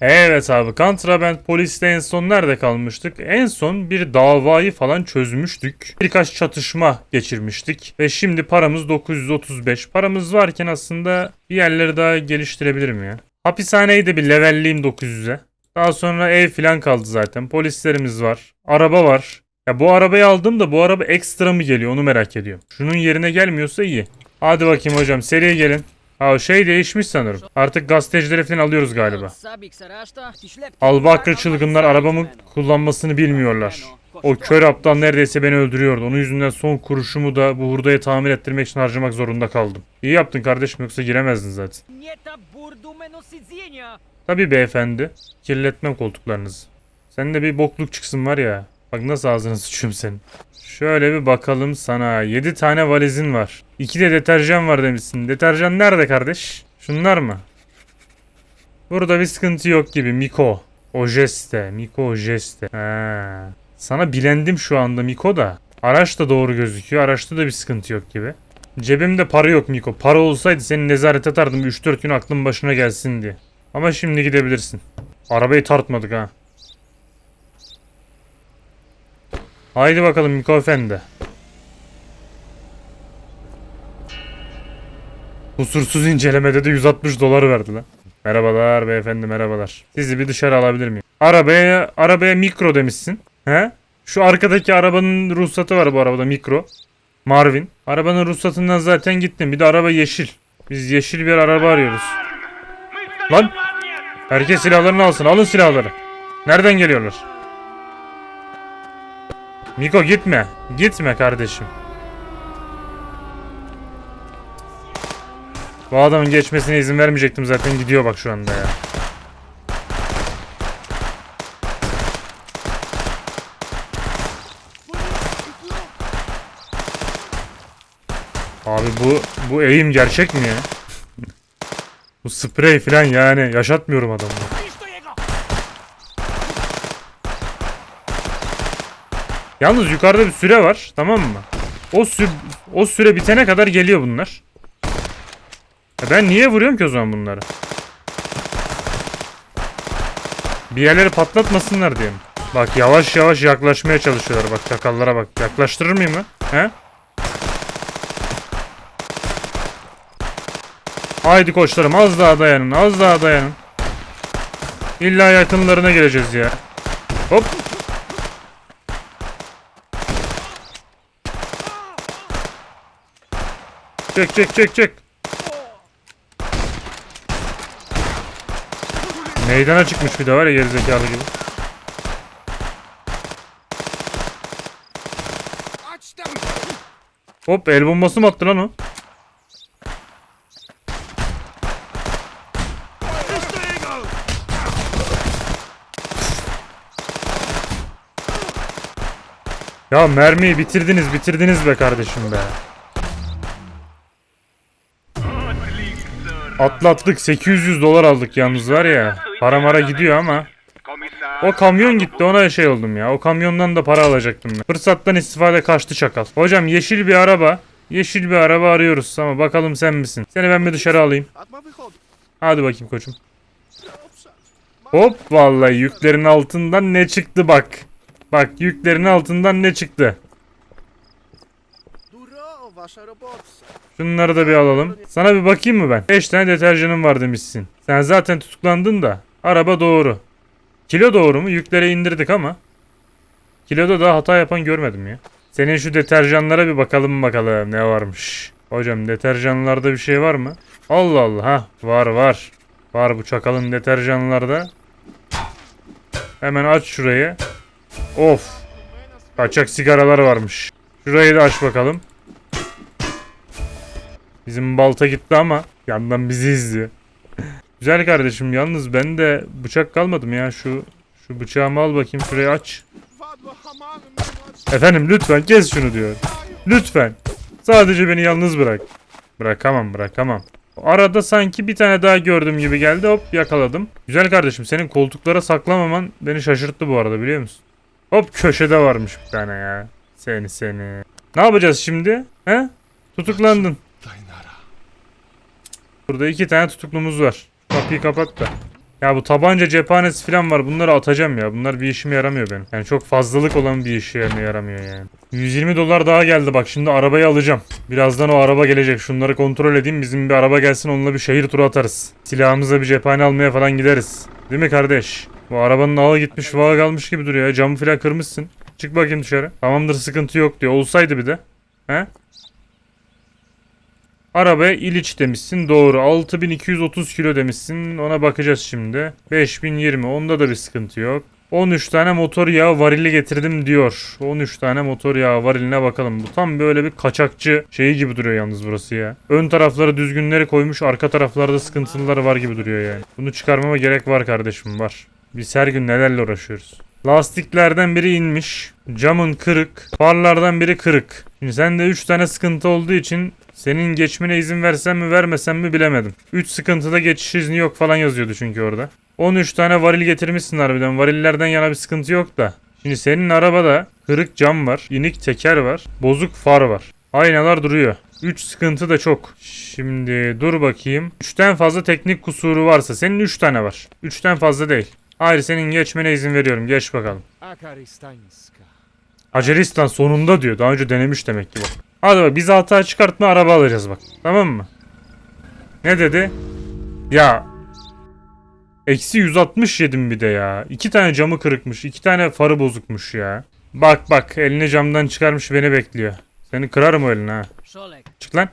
Evet abi kontraband poliste en son nerede kalmıştık? En son bir davayı falan çözmüştük. Birkaç çatışma geçirmiştik. Ve şimdi paramız 935. Paramız varken aslında bir yerleri daha geliştirebilirim ya. Hapishaneyi de bir levelleyeyim 900'e. Daha sonra ev falan kaldı zaten. Polislerimiz var. Araba var. Ya bu arabayı aldım da bu araba ekstra mı geliyor onu merak ediyorum. Şunun yerine gelmiyorsa iyi. Hadi bakayım hocam seriye gelin. Ha o şey değişmiş sanırım. Artık gazetecileri falan alıyoruz galiba. Albakır çılgınlar arabamı kullanmasını bilmiyorlar. O kör aptal neredeyse beni öldürüyordu. Onun yüzünden son kuruşumu da bu hurdayı tamir ettirmek için harcamak zorunda kaldım. İyi yaptın kardeşim yoksa giremezdin zaten. Tabii beyefendi. Kirletmem koltuklarınızı. Sen de bir bokluk çıksın var ya. Bak nasıl ağzını sıçıyorum senin. Şöyle bir bakalım sana. 7 tane valizin var. 2 de deterjan var demişsin. Deterjan nerede kardeş? Şunlar mı? Burada bir sıkıntı yok gibi. Miko. Ojeste. Miko Ojeste. Ha. Sana bilendim şu anda Miko da. Araç da doğru gözüküyor. Araçta da bir sıkıntı yok gibi. Cebimde para yok Miko. Para olsaydı seni nezaret atardım 3-4 gün aklın başına gelsin diye. Ama şimdi gidebilirsin. Arabayı tartmadık ha. Haydi bakalım Miko Efendi. Kusursuz incelemede de 160 dolar verdi lan. Merhabalar beyefendi merhabalar. Sizi bir dışarı alabilir miyim? Arabaya arabaya mikro demişsin. He? Şu arkadaki arabanın ruhsatı var bu arabada mikro. Marvin. Arabanın ruhsatından zaten gittim. Bir de araba yeşil. Biz yeşil bir araba arıyoruz. Lan! Herkes silahlarını alsın. Alın silahları. Nereden geliyorlar? Miko gitme. Gitme kardeşim. Bu adamın geçmesine izin vermeyecektim zaten gidiyor bak şu anda ya. Abi bu bu eğim gerçek mi ya? bu sprey falan yani yaşatmıyorum adamı. Yalnız yukarıda bir süre var tamam mı? O sü o süre bitene kadar geliyor bunlar. E ben niye vuruyorum ki o zaman bunları? Bir yerleri patlatmasınlar mi? Bak yavaş yavaş yaklaşmaya çalışıyorlar bak çakallara bak. Yaklaştırır mıyım lan? He? Haydi koçlarım az daha dayanın az daha dayanın. İlla yakınlarına geleceğiz ya. Hop. Çek çek çek çek. Meydana çıkmış bir de var ya gerizekalı gibi. Hop el bombası mı attı lan o? Ya mermiyi bitirdiniz bitirdiniz be kardeşim be. Atlattık 800 dolar aldık yalnız var ya. Para mara gidiyor ama. O kamyon gitti ona şey oldum ya. O kamyondan da para alacaktım ben. Fırsattan istifade kaçtı çakal. Hocam yeşil bir araba. Yeşil bir araba arıyoruz ama bakalım sen misin? Seni ben bir dışarı alayım. Hadi bakayım koçum. Hop vallahi yüklerin altından ne çıktı bak. Bak yüklerin altından ne çıktı. Şunları da bir alalım. Sana bir bakayım mı ben? 5 tane deterjanım var demişsin. Sen zaten tutuklandın da. Araba doğru. Kilo doğru mu? Yüklere indirdik ama. Kiloda da hata yapan görmedim ya. Senin şu deterjanlara bir bakalım bakalım ne varmış. Hocam deterjanlarda bir şey var mı? Allah Allah ha var var. Var bu çakalın deterjanlarda. Hemen aç şurayı. Of. Kaçak sigaralar varmış. Şurayı da aç bakalım. Bizim balta gitti ama yandan bizi izliyor. Güzel kardeşim yalnız ben de bıçak kalmadım ya şu şu bıçağımı al bakayım şurayı aç. Efendim lütfen kes şunu diyor. Lütfen. Sadece beni yalnız bırak. Bırakamam bırakamam. Arada sanki bir tane daha gördüm gibi geldi hop yakaladım. Güzel kardeşim senin koltuklara saklamaman beni şaşırttı bu arada biliyor musun? Hop köşede varmış bir tane ya. Seni seni. Ne yapacağız şimdi? He? Tutuklandın. Burada iki tane tutuklumuz var. Kapıyı kapat da. Ya bu tabanca cephanesi falan var. Bunları atacağım ya. Bunlar bir işime yaramıyor benim. Yani çok fazlalık olan bir işime yaramıyor yani. 120 dolar daha geldi bak şimdi arabayı alacağım. Birazdan o araba gelecek. Şunları kontrol edeyim. Bizim bir araba gelsin onunla bir şehir turu atarız. Silahımızla bir cephane almaya falan gideriz. Değil mi kardeş? Bu arabanın ağı gitmiş vağı kalmış gibi duruyor ya. Camı falan kırmışsın. Çık bakayım dışarı. Tamamdır sıkıntı yok diyor. Olsaydı bir de. He? Arabaya İliç demişsin. Doğru. 6230 kilo demişsin. Ona bakacağız şimdi. 5020. Onda da bir sıkıntı yok. 13 tane motor yağı varili getirdim diyor. 13 tane motor yağı variline bakalım. Bu tam böyle bir kaçakçı şeyi gibi duruyor yalnız burası ya. Ön tarafları düzgünleri koymuş. Arka taraflarda sıkıntıları var gibi duruyor yani. Bunu çıkarmama gerek var kardeşim var. Biz her gün nelerle uğraşıyoruz. Lastiklerden biri inmiş. Camın kırık. Farlardan biri kırık. Şimdi sende 3 tane sıkıntı olduğu için senin geçmene izin versem mi vermesem mi bilemedim. 3 sıkıntıda geçiş izni yok falan yazıyordu çünkü orada. 13 tane varil getirmişsin harbiden. Varillerden yana bir sıkıntı yok da. Şimdi senin arabada kırık cam var, inik teker var, bozuk far var. Aynalar duruyor. 3 sıkıntı da çok. Şimdi dur bakayım. 3'ten fazla teknik kusuru varsa senin 3 tane var. 3'ten fazla değil. Hayır senin geçmene izin veriyorum. Geç bakalım. Macaristan sonunda diyor. Daha önce denemiş demek ki bak. Hadi bak biz hata çıkartma araba alacağız bak. Tamam mı? Ne dedi? Ya. Eksi 160 yedim bir de ya. İki tane camı kırıkmış. iki tane farı bozukmuş ya. Bak bak elini camdan çıkarmış beni bekliyor. Seni kırarım o elini ha. Çık lan.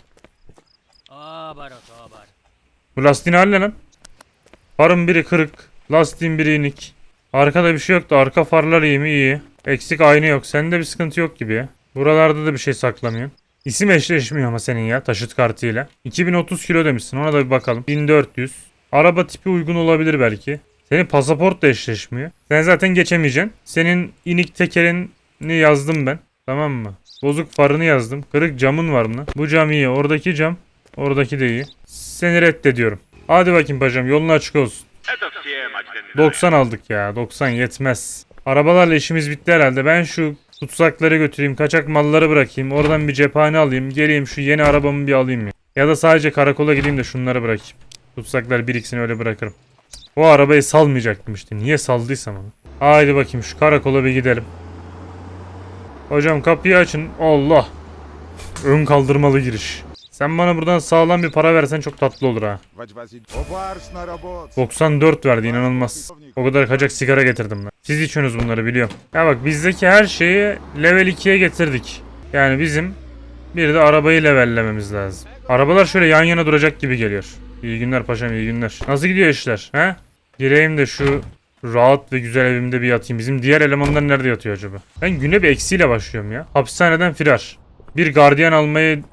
Bu lastiğin hali ne lan? Farın biri kırık. Lastiğin biri inik. Arkada bir şey yoktu. Arka farlar iyi mi? İyi. Eksik aynı yok. Sende bir sıkıntı yok gibi ya. Buralarda da bir şey saklamıyorsun. İsim eşleşmiyor ama senin ya taşıt kartıyla. 2030 kilo demişsin ona da bir bakalım. 1400. Araba tipi uygun olabilir belki. Senin pasaport da eşleşmiyor. Sen zaten geçemeyeceksin. Senin inik tekerini yazdım ben. Tamam mı? Bozuk farını yazdım. Kırık camın var mı? Bu cam iyi. Oradaki cam. Oradaki de iyi. Seni reddediyorum. Hadi bakayım paşam yolun açık olsun. 90 aldık ya. 90 yetmez. Arabalarla işimiz bitti herhalde. Ben şu tutsakları götüreyim. Kaçak malları bırakayım. Oradan bir cephane alayım. Geleyim şu yeni arabamı bir alayım ya. Ya da sadece karakola gideyim de şunları bırakayım. Tutsaklar bir ikisini öyle bırakırım. O arabayı salmayacaktım işte. Niye saldıysam onu. Haydi bakayım şu karakola bir gidelim. Hocam kapıyı açın. Allah. Ön kaldırmalı giriş. Sen bana buradan sağlam bir para versen çok tatlı olur ha. Obarsz na robot. 94 verdi inanılmaz. O kadar kaçak sigara getirdim ben. Siz içiyorsunuz bunları biliyorum. Ya bak bizdeki her şeyi level 2'ye getirdik. Yani bizim bir de arabayı levellememiz lazım. Arabalar şöyle yan yana duracak gibi geliyor. İyi günler paşam iyi günler. Nasıl gidiyor işler he? Gireyim de şu rahat ve güzel evimde bir yatayım. Bizim diğer elemanlar nerede yatıyor acaba? Ben güne bir eksiyle başlıyorum ya. Hapishaneden firar. Bir gardiyan almayı...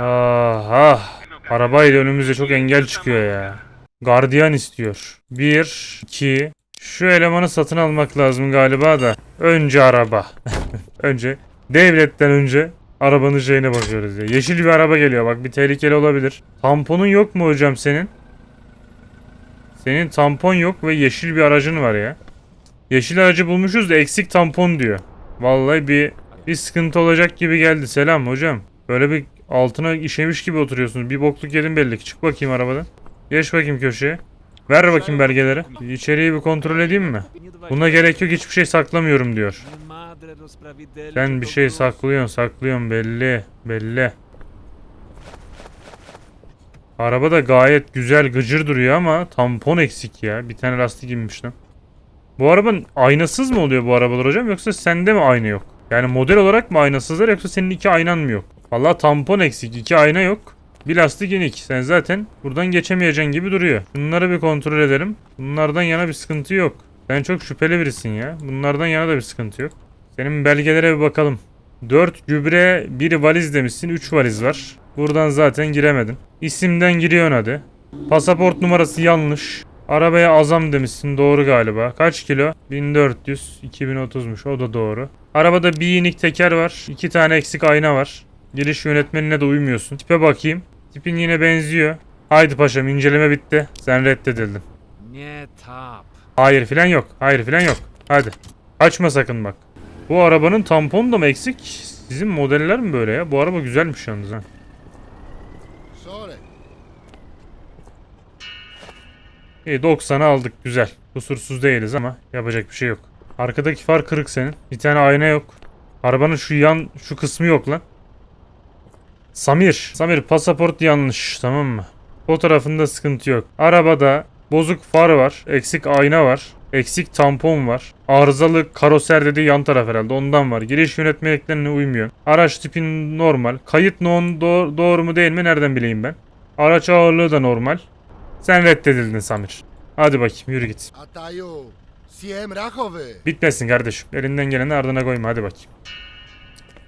Ah ah. Arabayla önümüze çok engel çıkıyor ya. Gardiyan istiyor. 1, 2. Şu elemanı satın almak lazım galiba da. Önce araba. önce. Devletten önce arabanın şeyine bakıyoruz ya. Yeşil bir araba geliyor bak bir tehlikeli olabilir. Tamponun yok mu hocam senin? Senin tampon yok ve yeşil bir aracın var ya. Yeşil aracı bulmuşuz da eksik tampon diyor. Vallahi bir bir sıkıntı olacak gibi geldi. Selam hocam. Böyle bir altına işemiş gibi oturuyorsunuz. Bir bokluk yedin belli ki. Çık bakayım arabadan. Geç bakayım köşeye. Ver bakayım belgeleri. İçeriği bir kontrol edeyim mi? Buna gerek yok hiçbir şey saklamıyorum diyor. Sen bir şey saklıyorsun saklıyorsun belli belli. Araba da gayet güzel gıcır duruyor ama tampon eksik ya. Bir tane lastik inmiş. Bu arabanın aynasız mı oluyor bu arabalar hocam yoksa sende mi ayna yok? Yani model olarak mı aynasızlar yoksa senin iki aynan mı yok? Vallahi tampon eksik iki ayna yok. Bir lastik inik. Sen zaten buradan geçemeyeceksin gibi duruyor. Bunları bir kontrol edelim. Bunlardan yana bir sıkıntı yok. Sen çok şüpheli birisin ya. Bunlardan yana da bir sıkıntı yok. Senin belgelere bir bakalım. 4 gübre, 1 valiz demişsin. 3 valiz var. Buradan zaten giremedin. İsimden giriyorsun hadi. Pasaport numarası yanlış. Arabaya azam demişsin doğru galiba. Kaç kilo? 1400, 2030'muş o da doğru. Arabada bir inik teker var. 2 tane eksik ayna var. Giriş yönetmenine de uymuyorsun. Tipe bakayım. Tipin yine benziyor. Haydi paşam inceleme bitti. Sen reddedildin. Nie tap. Hayır filan yok. Hayır filan yok. Hadi. Açma sakın bak. Bu arabanın tamponu da mı eksik? Sizin modeller mi böyle ya? Bu araba güzelmiş yalnız ha. İyi 90'ı aldık güzel. Kusursuz değiliz ama yapacak bir şey yok. Arkadaki far kırık senin. Bir tane ayna yok. Arabanın şu yan şu kısmı yok lan. Samir. Samir pasaport yanlış tamam mı? Fotoğrafında sıkıntı yok. Arabada bozuk far var. Eksik ayna var. Eksik tampon var. Arızalı karoser dediği yan taraf herhalde ondan var. Giriş yönetme eklerine uymuyor. Araç tipin normal. Kayıt non doğru, doğru mu değil mi nereden bileyim ben. Araç ağırlığı da normal. Sen reddedildin Samir. Hadi bakayım yürü git. Bitmesin kardeşim. Elinden geleni ardına koyma hadi bakayım.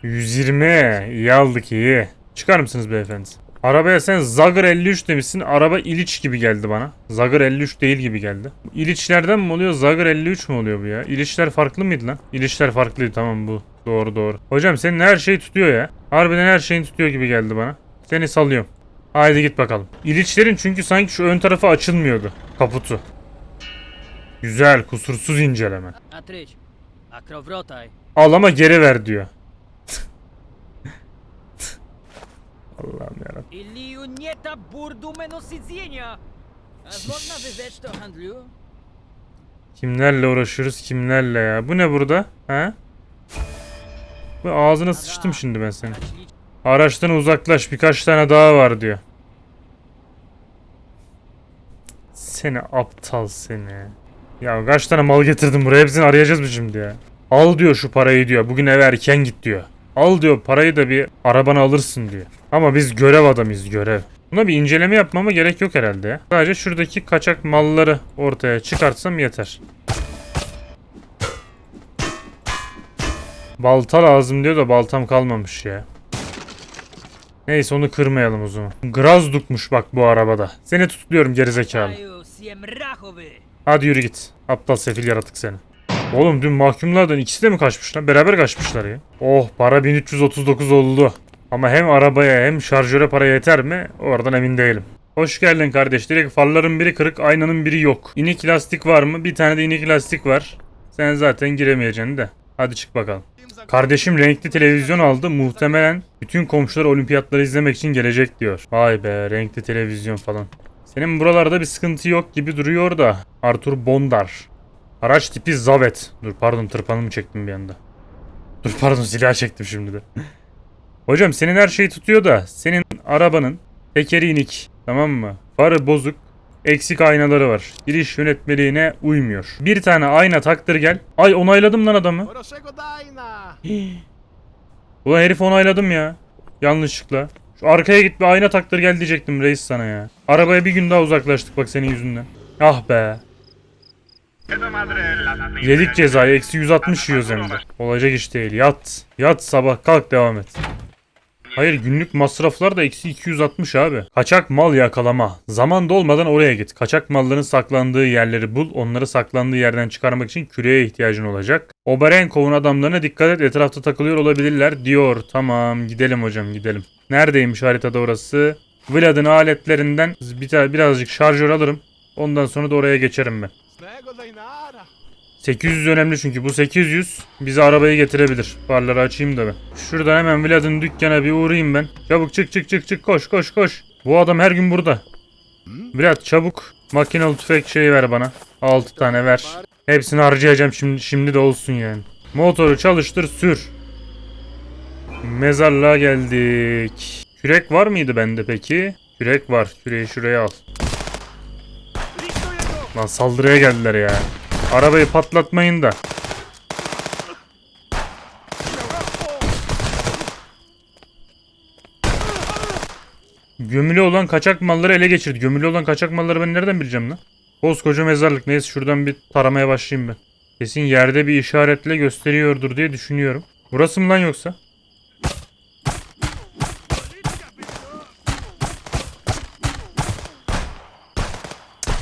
120. İyi aldık iyi. Çıkar mısınız beyefendi? Arabaya sen Zagır 53 demişsin. Araba İliç gibi geldi bana. Zagır 53 değil gibi geldi. İliçlerden mi oluyor? Zagır 53 mü oluyor bu ya? İliçler farklı mıydı lan? İliçler farklıydı tamam bu. Doğru doğru. Hocam senin her şeyi tutuyor ya. Harbiden her şeyini tutuyor gibi geldi bana. Seni salıyorum. Haydi git bakalım. İliçlerin çünkü sanki şu ön tarafı açılmıyordu. Kaputu. Güzel kusursuz inceleme. Al ama geri ver diyor. Allah'ım yarabbim. Iliju nie ta burdu menosidzenia! A zgodna wywiecz to handlu? Kimlerle uğraşıyoruz kimlerle ya. Bu ne burada? Ha? Bu ağzına sıçtım şimdi ben senin. Araçtan uzaklaş birkaç tane daha var diyor. Seni aptal seni. Ya kaç tane mal getirdim buraya hepsini arayacağız mı şimdi ya? Al diyor şu parayı diyor. Bugün eve erken git diyor. Al diyor parayı da bir arabana alırsın diyor. Ama biz görev adamıyız görev. Buna bir inceleme yapmama gerek yok herhalde. Sadece şuradaki kaçak malları ortaya çıkartsam yeter. Balta lazım diyor da baltam kalmamış ya. Neyse onu kırmayalım o zaman. Grazdukmuş bak bu arabada. Seni tutuyorum gerizekalı. Hadi yürü git. Aptal sefil yaratık seni. Oğlum dün mahkumlardan ikisi de mi kaçmış lan? Beraber kaçmışlar ya. Oh para 1339 oldu. Ama hem arabaya hem şarjöre para yeter mi? Oradan emin değilim. Hoş geldin kardeş. Direkt farların biri kırık, aynanın biri yok. İnik lastik var mı? Bir tane de inik lastik var. Sen zaten giremeyeceksin de. Hadi çık bakalım. Kardeşim renkli televizyon aldı. Muhtemelen bütün komşular olimpiyatları izlemek için gelecek diyor. Vay be renkli televizyon falan. Senin buralarda bir sıkıntı yok gibi duruyor da. Arthur Bondar. Araç tipi Zavet. Dur pardon tırpanımı çektim bir anda. Dur pardon silah çektim şimdi de. Hocam senin her şeyi tutuyor da senin arabanın tekeri inik. Tamam mı? Farı bozuk. Eksik aynaları var. Giriş yönetmeliğine uymuyor. Bir tane ayna taktır gel. Ay onayladım lan adamı. Ulan herif onayladım ya. Yanlışlıkla. Şu arkaya git bir ayna taktır gel diyecektim reis sana ya. Arabaya bir gün daha uzaklaştık bak senin yüzünden. Ah be. Yedik cezayı eksi 160 yiyoruz hem de. Olacak iş değil yat. Yat sabah kalk devam et. Hayır günlük masraflar da eksi 260 abi. Kaçak mal yakalama. Zaman dolmadan oraya git. Kaçak malların saklandığı yerleri bul. Onları saklandığı yerden çıkarmak için küreye ihtiyacın olacak. Oberenkov'un adamlarına dikkat et etrafta takılıyor olabilirler diyor. Tamam gidelim hocam gidelim. Neredeymiş haritada orası? Vlad'ın aletlerinden bir birazcık şarjör alırım. Ondan sonra da oraya geçerim ben. Snego daj nara! 800 önemli çünkü bu 800 bize arabayı getirebilir. Farları açayım da ben. Şuradan hemen Vlad'ın dükkana bir uğrayayım ben. Çabuk çık çık çık çık koş koş koş. Bu adam her gün burada. Vlad çabuk makinalı tüfek şeyi ver bana. 6 tane ver. Hepsini harcayacağım şimdi şimdi de olsun yani. Motoru çalıştır sür. Mezarlığa geldik. Kürek var mıydı bende peki? Kürek var. Küreği şuraya al. Lan saldırıya geldiler ya. Arabayı patlatmayın da. Gömülü olan kaçak malları ele geçirdi. Gömülü olan kaçak malları ben nereden bileceğim lan? Koskoca mezarlık. Neyse şuradan bir taramaya başlayayım ben. Kesin yerde bir işaretle gösteriyordur diye düşünüyorum. Burası mı lan yoksa?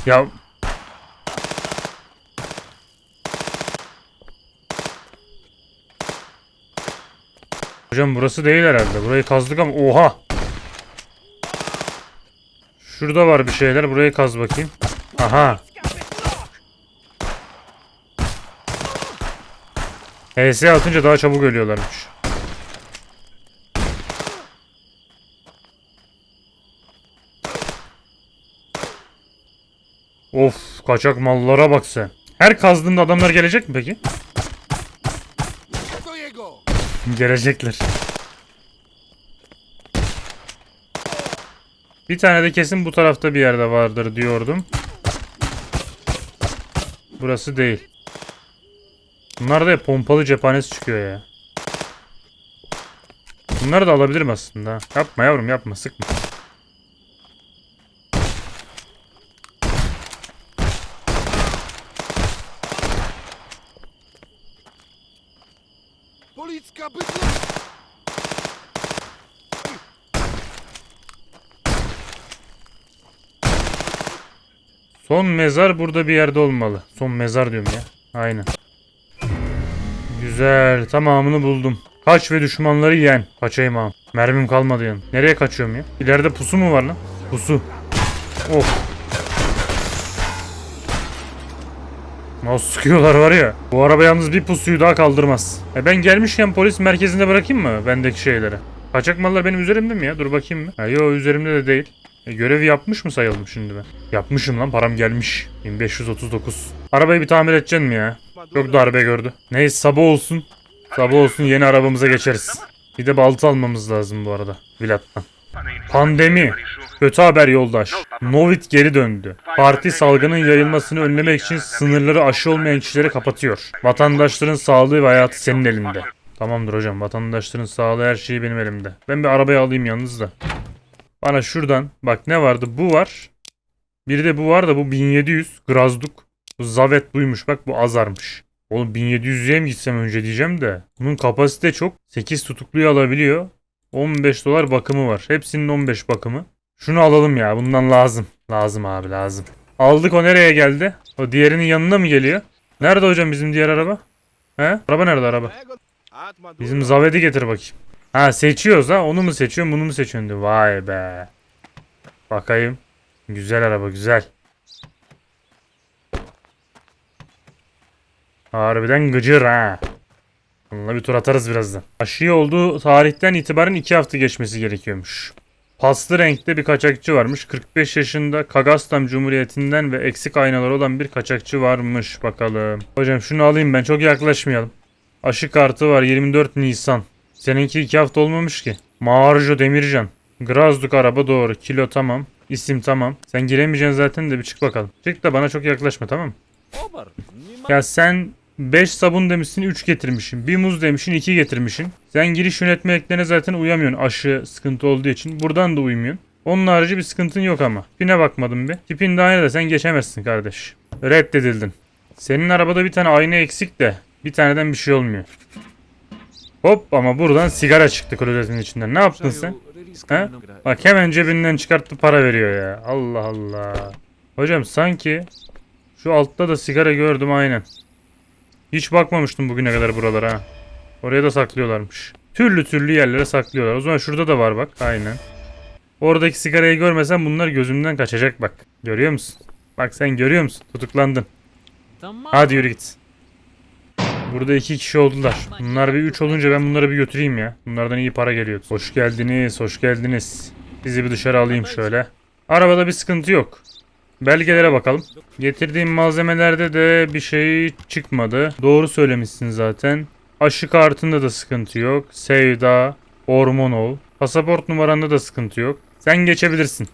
Ya Hocam burası değil herhalde. Burayı kazdık ama oha. Şurada var bir şeyler. Burayı kaz bakayım. Aha. HS atınca daha çabuk ölüyorlarmış. Of kaçak mallara bak sen. Her kazdığında adamlar gelecek mi peki? Gelecekler. Bir tane de kesin bu tarafta bir yerde vardır diyordum. Burası değil. Bunlar da pompalı cephanesi çıkıyor ya. Bunları da alabilirim aslında. Yapma yavrum yapma sıkma. Son mezar burada bir yerde olmalı. Son mezar diyorum ya. Aynen. Güzel. Tamamını buldum. Kaç ve düşmanları yen. Kaçayım ağam. Mermim kalmadı yan. Nereye kaçıyorum ya? İleride pusu mu var lan? Pusu. Of. Nasıl sıkıyorlar var ya. Bu araba yalnız bir pusuyu daha kaldırmaz. E ben gelmişken polis merkezinde bırakayım mı bendeki şeyleri? Kaçak mallar benim üzerimde mi ya? Dur bakayım mı? Ha, yo üzerimde de değil. E, görevi yapmış mı sayalım şimdi ben? Yapmışım lan param gelmiş. 1539. Arabayı bir tamir edeceksin mi ya? Çok darbe gördü. Neyse sabah olsun. Sabah olsun yeni arabamıza geçeriz. Bir de balta almamız lazım bu arada. Vilat'tan. Pandemi. Kötü haber yoldaş. Novit geri döndü. Parti salgının yayılmasını önlemek için sınırları aşı olmayan kişileri kapatıyor. Vatandaşların sağlığı ve hayatı senin elinde. Tamamdır hocam. Vatandaşların sağlığı her şeyi benim elimde. Ben bir arabayı alayım yalnız da. Bana şuradan bak ne vardı? Bu var. Bir de bu var da bu 1700 Grazduk. Bu Zavet buymuş bak bu azarmış. Oğlum 1700'ye mi gitsem önce diyeceğim de. Bunun kapasite çok. 8 tutukluyu alabiliyor. 15 dolar bakımı var. Hepsinin 15 bakımı. Şunu alalım ya bundan lazım. Lazım abi lazım. Aldık o nereye geldi? O diğerinin yanına mı geliyor? Nerede hocam bizim diğer araba? He? Araba nerede araba? Bizim Zavet'i getir bakayım. Ha seçiyoruz ha. Onu mu seçiyorsun bunu mu seçiyorsun diyor. Vay be. Bakayım. Güzel araba güzel. Harbiden gıcır ha. Bununla bir tur atarız birazdan. Aşı olduğu tarihten itibaren 2 hafta geçmesi gerekiyormuş. Paslı renkte bir kaçakçı varmış. 45 yaşında Kagastam Cumhuriyeti'nden ve eksik aynaları olan bir kaçakçı varmış. Bakalım. Hocam şunu alayım ben çok yaklaşmayalım. Aşı kartı var 24 Nisan. Seninki 2 hafta olmamış ki. Marjo Demircan. Grazduk araba doğru. Kilo tamam. İsim tamam. Sen giremeyeceksin zaten de bir çık bakalım. Çık da bana çok yaklaşma tamam mı? Ya sen 5 sabun demişsin 3 getirmişsin. Bir muz demişsin 2 getirmişsin. Sen giriş yönetmeliklerine zaten uyamıyorsun aşı sıkıntı olduğu için. Buradan da uymuyorsun. Onun harici bir sıkıntın yok ama. Tipine bakmadım bir. Tipin de aynı da sen geçemezsin kardeş. Reddedildin. Senin arabada bir tane ayna eksik de bir taneden bir şey olmuyor. Hop ama buradan sigara çıktı klozetin içinden. Ne yaptın sen? He? Bak hemen cebinden çıkarttı para veriyor ya. Allah Allah. Hocam sanki şu altta da sigara gördüm aynen. Hiç bakmamıştım bugüne kadar buralara ha. Oraya da saklıyorlarmış. Türlü türlü yerlere saklıyorlar. O zaman şurada da var bak. Aynen. Oradaki sigarayı görmesen bunlar gözümden kaçacak bak. Görüyor musun? Bak sen görüyor musun? Tutuklandın. Tamam. Hadi yürü git. Burada iki kişi oldular. Bunlar bir üç olunca ben bunları bir götüreyim ya. Bunlardan iyi para geliyor. Hoş geldiniz, hoş geldiniz. Sizi bir dışarı alayım şöyle. Arabada bir sıkıntı yok. Belgelere bakalım. Getirdiğim malzemelerde de bir şey çıkmadı. Doğru söylemişsin zaten. Aşı kartında da sıkıntı yok. Sevda, Hormonol. Pasaport numaranda da sıkıntı yok. Sen geçebilirsin.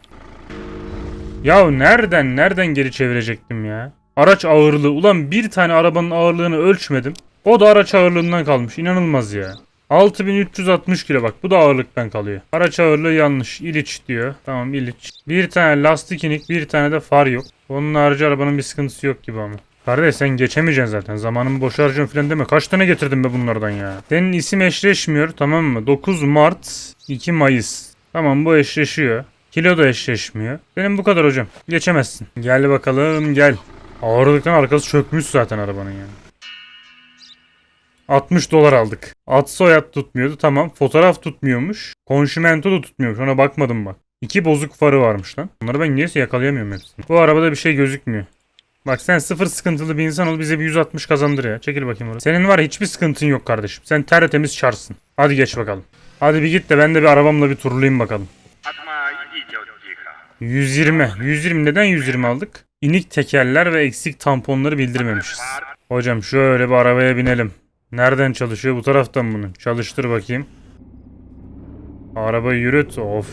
Ya nereden nereden geri çevirecektim ya? Araç ağırlığı. Ulan bir tane arabanın ağırlığını ölçmedim. O da araç ağırlığından kalmış. İnanılmaz ya. 6360 kilo bak bu da ağırlıktan kalıyor. Araç ağırlığı yanlış. İliç diyor. Tamam İliç. Bir tane lastik inik bir tane de far yok. Onun harici arabanın bir sıkıntısı yok gibi ama. Kardeş sen geçemeyeceksin zaten. Zamanımı boş harcıyorum falan deme. Kaç tane getirdim be bunlardan ya. Senin isim eşleşmiyor tamam mı? 9 Mart 2 Mayıs. Tamam bu eşleşiyor. Kilo da eşleşmiyor. Benim bu kadar hocam. Geçemezsin. Gel bakalım gel. Ağırlıktan arkası çökmüş zaten arabanın yani. 60 dolar aldık. Ad soyad tutmuyordu tamam. Fotoğraf tutmuyormuş. Konşimento da tutmuyormuş. Ona bakmadım bak. İki bozuk farı varmış lan. Bunları ben niyeyse yakalayamıyorum hepsini. Bu arabada bir şey gözükmüyor. Bak sen sıfır sıkıntılı bir insan ol bize bir 160 kazandır ya. Çekil bakayım oraya. Senin var hiçbir sıkıntın yok kardeşim. Sen tertemiz çarsın. Hadi geç bakalım. Hadi bir git de ben de bir arabamla bir turlayayım bakalım. 120. 120 neden 120 aldık? İnik tekerler ve eksik tamponları bildirmemişiz. Hocam şöyle bir arabaya binelim. Nereden çalışıyor? Bu taraftan bunu. Çalıştır bakayım. Arabayı yürüt. Of.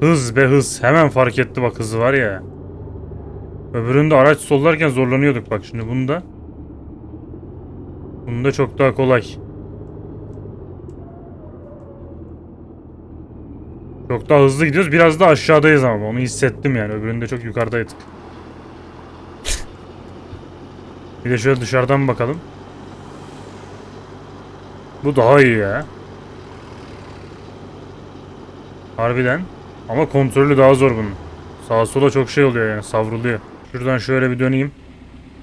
Hız be hız. Hemen fark etti bak hızı var ya. Öbüründe araç sollarken zorlanıyorduk bak şimdi bunda. Bunda çok daha kolay. Çok daha hızlı gidiyoruz. Biraz da aşağıdayız ama onu hissettim yani. Öbüründe çok yukarıdaydık. Bir de şöyle dışarıdan bakalım. Bu daha iyi ya. Harbiden. Ama kontrolü daha zor bunun. Sağa sola çok şey oluyor yani savruluyor. Şuradan şöyle bir döneyim.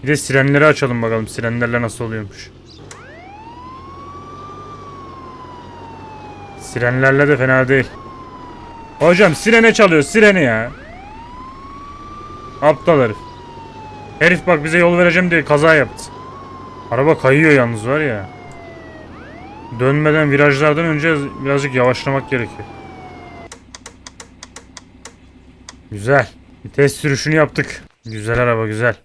Bir de sirenleri açalım bakalım sirenlerle nasıl oluyormuş. Sirenlerle de fena değil. Hocam sirene çalıyor sireni ya. Aptal herif. Herif bak bize yol vereceğim diye kaza yaptı. Araba kayıyor yalnız var ya. Dönmeden virajlardan önce birazcık yavaşlamak gerekiyor. Güzel. Bir test sürüşünü yaptık. Güzel araba güzel.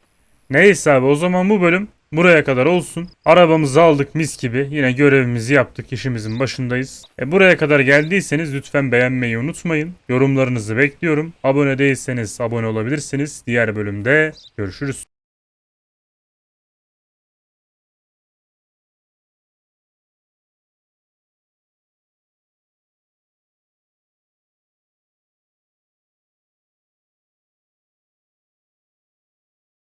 Neyse abi o zaman bu bölüm buraya kadar olsun. Arabamızı aldık mis gibi. Yine görevimizi yaptık. işimizin başındayız. E buraya kadar geldiyseniz lütfen beğenmeyi unutmayın. Yorumlarınızı bekliyorum. Abone değilseniz abone olabilirsiniz. Diğer bölümde görüşürüz.